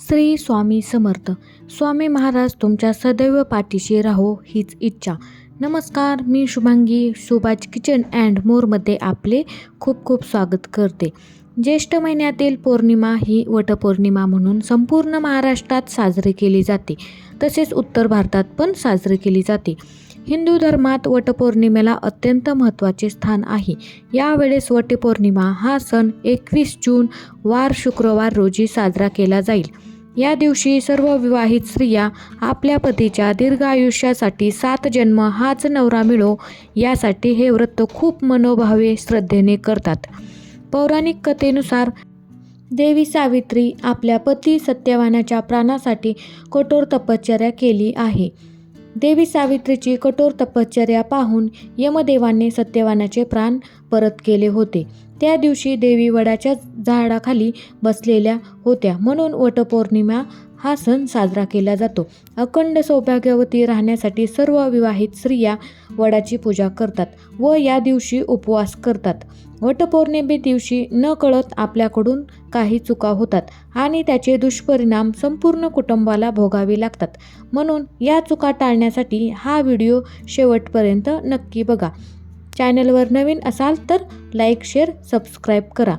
श्री स्वामी समर्थ. स्वामी महाराज तुमच्या सदैव पाठीशी राहो हीच इच्छा. नमस्कार मी शुभांगी सुभाष किचन अँड मोरमध्ये आपले खूप खूप स्वागत करते. ज्येष्ठ महिन्यातील पौर्णिमा ही वटपौर्णिमा म्हणून संपूर्ण महाराष्ट्रात साजरी केली जाते. तसेच उत्तर भारतात पण साजरी केली जाते. हिंदू धर्मात वटपौर्णिमेला अत्यंत महत्त्वाचे स्थान आहे. यावेळेस वटपौर्णिमा हा सण एकवीस जून वार शुक्रवार रोजी साजरा केला जाईल. या दिवशी सर्व विवाहित स्त्रिया आपल्या पतीच्या दीर्घ आयुष्यासाठी सात जन्म हाच नवरा मिळो यासाठी हे व्रत खूप मनोभावे श्रद्धेने करतात. पौराणिक कथेनुसार देवी सावित्री आपल्या पती सत्यवानाच्या प्राणासाठी कठोर तपश्चर्या केली आहे. देवी सावित्रीची कठोर तपश्चर्या पाहून यमदेवाने सत्यवानाचे प्राण परत केले होते. त्या दिवशी देवी वडाच्या झाडाखाली बसलेल्या होत्या. म्हणून वटपौर्णिमा हा सण साजरा केला जातो. अखंड सौभाग्यवती राहण्यासाठी सर्व विवाहित स्त्रिया वडाची पूजा करतात व या दिवशी उपवास करतात. वटपौर्णिमे दिवशी न कळत आपल्याकडून काही चुका होतात आणि त्याचे दुष्परिणाम संपूर्ण कुटुंबाला भोगावे लागतात. म्हणून या चुका टाळण्यासाठी हा व्हिडिओ शेवटपर्यंत नक्की बघा. चॅनलवर नवीन असाल तर लाईक शेअर सबस्क्राईब करा.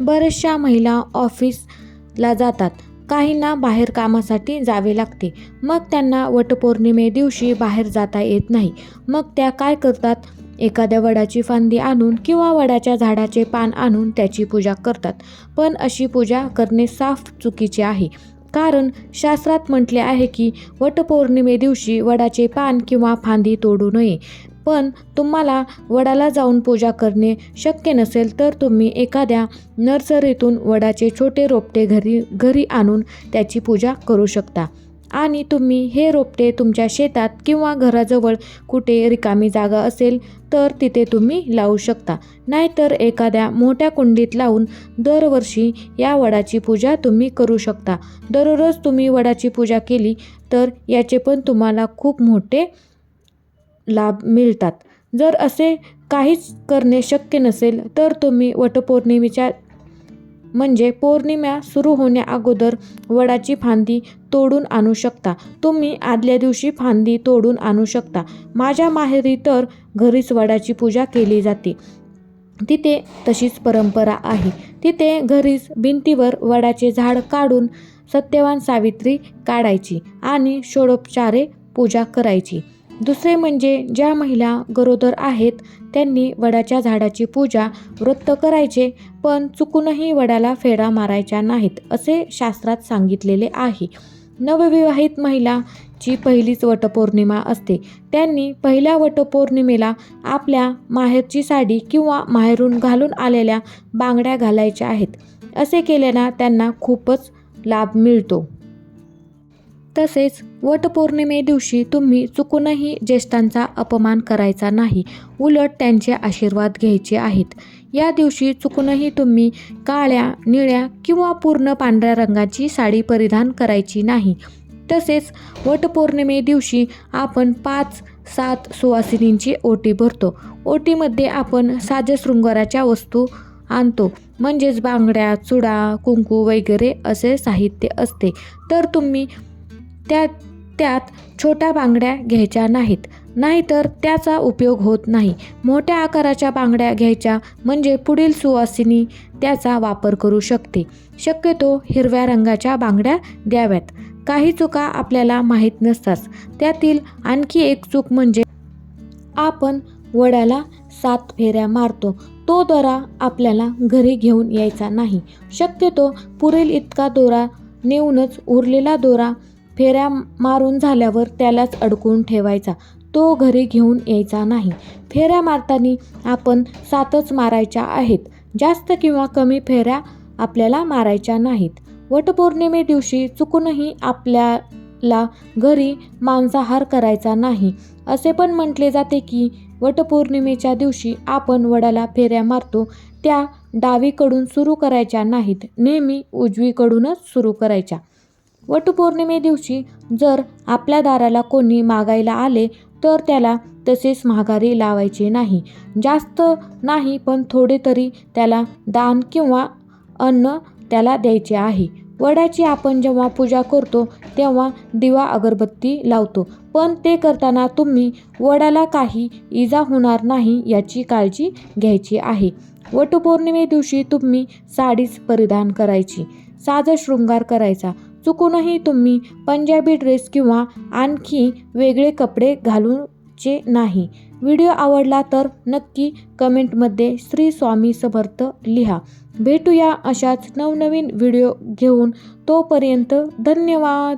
बऱ्याचशा महिला ऑफिसला जातात. काहींना बाहेर कामासाठी जावे लागते. मग त्यांना वटपौर्णिमे दिवशी बाहेर जाता येत नाही. मग त्या काय करतात? एखाद्या वडाची फांदी आणून किंवा वडाच्या झाडाचे पान आणून त्याची पूजा करतात. पण अशी पूजा करणे साफ चुकीचे आहे. कारण शास्त्रात म्हटले आहे की वटपौर्णिमे दिवशी वडाचे पान किंवा फांदी तोडू नये. पण तुम्हाला वडाला जाऊन पूजा करणे शक्य नसेल तर तुम्ही एखाद्या नर्सरीतून वडाचे छोटे रोपटे घरी घरी आणून त्याची पूजा करू शकता. आणि तुम्ही हे रोपटे तुमच्या शेतात किंवा घराजवळ कुठे रिकामी जागा असेल तर तिथे तुम्ही लावू शकता. नाहीतर एखाद्या मोठ्या कुंडीत लावून दरवर्षी या वडाची पूजा तुम्ही करू शकता. दररोज तुम्ही वडाची पूजा केली तर याचे पण तुम्हाला खूप मोठे लाभ मिळतात. जर असे काहीच करणे शक्य नसेल तर तुम्ही वटपौर्णिमेच्या म्हणजे पौर्णिमा सुरू होण्या अगोदर वडाची फांदी तोडून आणू शकता. तुम्ही आदल्या दिवशी फांदी तोडून आणू शकता. माझ्या माहेरी तर घरीच वडाची पूजा केली जाते. तिथे तशीच परंपरा आहे. तिथे घरीच भिंतीवर वडाचे झाड काढून सत्यवान सावित्री काढायची आणि षोडोपचारे पूजा करायची. दुसरे म्हणजे ज्या महिला गरोदर आहेत त्यांनी वडाच्या झाडाची पूजा व्रत करायचे पण चुकूनही वडाला फेरा मारायच्या नाहीत असे शास्त्रात सांगितलेले आहे. नवविवाहित महिलाची पहिलीच वटपौर्णिमा असते त्यांनी पहिल्या वटपौर्णिमेला आपल्या माहेरची साडी किंवा माहेरून घालून आलेल्या बांगड्या घालायच्या आहेत. असे केल्यानं त्यांना खूपच लाभ मिळतो. तसेच वटपौर्णिमे दिवशी तुम्ही चुकूनही ज्येष्ठांचा अपमान करायचा नाही. उलट त्यांचे आशीर्वाद घ्यायचे आहेत. या दिवशी चुकूनही तुम्ही काळ्या निळ्या किंवा पूर्ण पांढऱ्या रंगाची साडी परिधान करायची नाही. तसेच वटपौर्णिमे दिवशी आपण पाच सात सुवासिनींची ओटी भरतो. ओटीमध्ये आपण साजशृंगाराच्या वस्तू आणतो. म्हणजेच बांगड्या चुडा कुंकू वगैरे असे साहित्य असते. तर तुम्ही त्या त्यात छोट्या बांगड्या घ्यायच्या नाहीत. नाहीतर त्याचा उपयोग होत नाही. मोठ्या आकाराच्या बांगड्या घ्यायच्या म्हणजे पुढील सुवासिनी त्याचा वापर करू शकते. शक्यतो हिरव्या रंगाच्या बांगड्या द्याव्यात. काही चुका आपल्याला माहीत नसतात. त्यातील आणखी एक चूक म्हणजे आपण वड्याला सात फेऱ्या मारतो. तो दोरा आपल्याला घरी घेऊन यायचा नाही. शक्यतो पुरेल इतका दोरा नेऊनच उरलेला दोरा फेऱ्या मारून झाल्यावर त्यालाच अडकून ठेवायचा. तो घरी घेऊन यायचा नाही. फेऱ्या मारताना आपण सातच मारायच्या आहेत. जास्त किंवा कमी फेऱ्या आपल्याला मारायच्या नाहीत. वटपौर्णिमे दिवशी चुकूनही आपल्याला घरी मांसाहार करायचा नाही. असे पण म्हटले जाते की वटपौर्णिमेच्या दिवशी आपण वडाला फेऱ्या मारतो त्या डावीकडून सुरू करायच्या नाहीत. नेहमी उजवीकडूनच सुरू करायच्या. वटपौर्णिमे दिवशी जर आपल्या दाराला कोणी मागायला आले तर त्याला तसेच माघारी लावायचे नाही. जास्त नाही पण थोडे तरी त्याला दान किंवा अन्न त्याला द्यायचे आहे. वडाची आपण जेव्हा पूजा करतो तेव्हा दिवा अगरबत्ती लावतो. पण ते करताना तुम्ही वडाला काही इजा होणार नाही याची काळजी घ्यायची आहे. वटपौर्णिमे दिवशी तुम्ही साडीच परिधान करायची साज शृंगार करायचा. चुकूनही तुम्ही पंजाबी ड्रेस किंवा आणखी वेगळे कपडे घालूचे नाही. व्हिडिओ आवडला तर नक्की कमेंटमध्ये श्री स्वामी समर्थ लिहा. भेटूया अशाच नवनवीन व्हिडिओ घेऊन तोपर्यंत धन्यवाद.